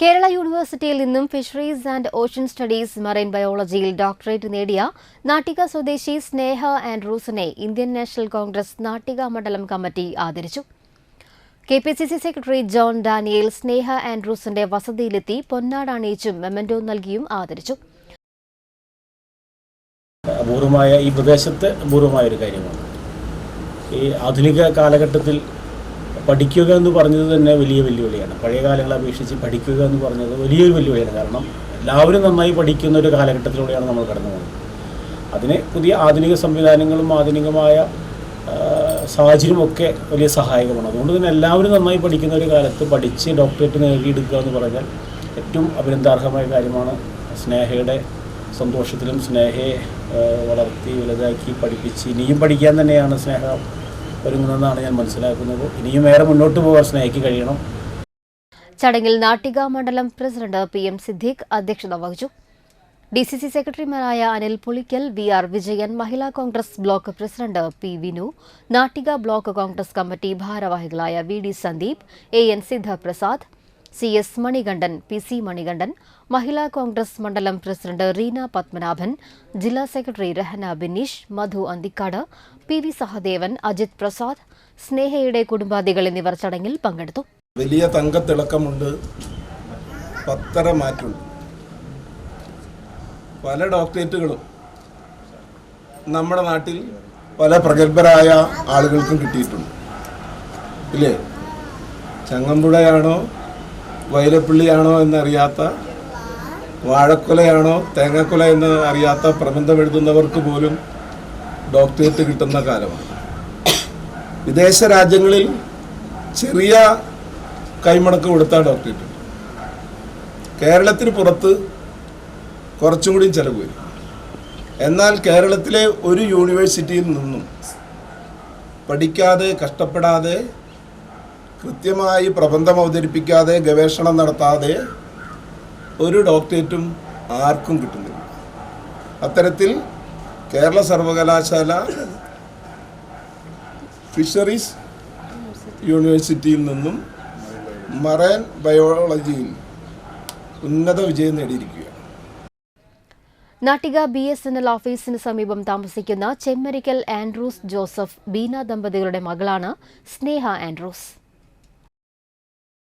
കേരള യൂണിവേഴ്സിറ്റിയിൽ നിന്നും fisheries and ocean studies marine ബയോളജിയിൽ doctorate നേടിയ നാട്ടിക സ്വദേശി സ്നേഹ ആൻഡ്രൂസിനെ ഇന്ത്യൻ നാഷണൽ കോൺഗ്രസ് നാട്ടിക മണ്ഡലം കമ്മിറ്റി ആദരിച്ചു. K P C C secretary John Daniel Sneha ആൻഡ്രൂസിന്റെ വസതിയിലെത്തി പൊന്നാട അണിയിച്ചും മെമന്റോ നൽകിയും ആദരിച്ചു. അപൂർവമായ ഈ പ്രദേശത്ത് അപൂർവമായ ഒരു കാര്യമാണ്. ഈ ആധുനിക കാലഘട്ടത്തിൽ പഠിക്കുക എന്ന് പറഞ്ഞത് തന്നെ വലിയ വെല്ലുവിളിയാണ്. പഴയ കാലങ്ങളെ അപേക്ഷിച്ച് പഠിക്കുക എന്ന് പറഞ്ഞത് വലിയൊരു വെല്ലുവിളിയാണ്. കാരണം എല്ലാവരും നന്നായി പഠിക്കുന്ന ഒരു കാലഘട്ടത്തിലൂടെയാണ് നമ്മൾ കടന്നു പോകുന്നത്. അതിന് പുതിയ ആധുനിക സംവിധാനങ്ങളും ആധുനികമായ സാഹചര്യമൊക്കെ വലിയ സഹായകമാണ്. അതുകൊണ്ട് തന്നെ എല്ലാവരും നന്നായി പഠിക്കുന്ന ഒരു കാലത്ത് പഠിച്ച് ഡോക്ടറേറ്റ് നേടിയെടുക്കുക എന്ന് പറഞ്ഞാൽ ഏറ്റവും അഭിനന്ദാർഹമായ കാര്യമാണ് സ്നേഹയുടെ സന്തോഷത്തിലും സ്നേഹയെ വളർത്തി വലുതാക്കി പഠിപ്പിച്ച് ഇനിയും പഠിക്കാൻ തന്നെയാണ് സ്നേഹ. ഒരുങ്ങുന്നതെന്നാണ് ഞാൻ മനസ്സിലാക്കുന്നത്. ഇനിയും ഏറെ മുന്നോട്ട് പോകാൻ സ്നേഹയ്ക്ക് കഴിയണം. ചടങ്ങിൽ നാട്ടിക മണ്ഡലം പ്രസിഡന്റ് പി എം സിദ്ദീഖ് അധ്യക്ഷത വഹിച്ചു. ഡി സി സി സെക്രട്ടറിമാരായ Anil Pulikkal V R Vijayan Mahila Congress block president P Vinu Nattika block Congress committee ഭാരവാഹികളായ V D Sandeep A N Sidhaprasad C S Manikandan P C Manikandan Mahila Congress മണ്ഡലം president Reena Padmanabhan ജില്ലാ secretary Rahana Bineesh Madhu Anthikad P V Sahadevan Ajith Prasad സ്നേഹയുടെ കുടുംബാദികൾ എന്നിവർ ചടങ്ങിൽ പങ്കെടുത്തു. വലിയ തങ്കത്തിളക്കമുണ്ട്. പത്തര മാറ്റുണ്ട് പല ഡോക്ടറേറ്റുകളും നമ്മുടെ നാട്ടിൽ പല പ്രഗത്ഭരായ ആളുകൾക്കും കിട്ടിയിട്ടുണ്ട്. ഇല്ലേ? ചങ്ങമ്പുഴയാണോ? വൈലപ്പള്ളിയാണോ എന്നറിയാത്ത വാഴക്കുലയാണോ തേങ്ങക്കുല എന്ന് അറിയാത്ത പ്രബന്ധം എഴുതുന്നവർക്ക് പോലും ഡോക്ടറേറ്റ് കിട്ടുന്ന കാലമാണ്. വിദേശ രാജ്യങ്ങളിൽ ചെറിയ കൈമടക്ക് കൊടുത്ത ഡോക്ടറേറ്റ്. കേരളത്തിന് പുറത്ത് കുറച്ചും കൂടി ചിലവ് വരും. എന്നാൽ കേരളത്തിലെ ഒരു യൂണിവേഴ്സിറ്റിയിൽ നിന്നും പഠിക്കാതെ കഷ്ടപ്പെടാതെ കൃത്യമായി പ്രബന്ധം അവതരിപ്പിക്കാതെ ഗവേഷണം നടത്താതെ ഒരു ഡോക്ടറേറ്റും ആർക്കും കിട്ടുന്നില്ല. അത്തരത്തിൽ കേരള സർവകലാശാല ഫിഷറീസ് യൂണിവേഴ്സിറ്റിയിൽ നിന്നും മറൈൻ ബയോളജിയിൽ ഉന്നത വിജയം നേടിയിരിക്കുക Nattika B S N L ഓഫീസിന് സമീപം താമസിക്കുന്ന ചെമ്മരിക്കൽ ആൻഡ്രൂസ് ജോസഫ് ബീന ദമ്പതികളുടെ മകളാണ് സ്നേഹ ആൻഡ്രൂസ്.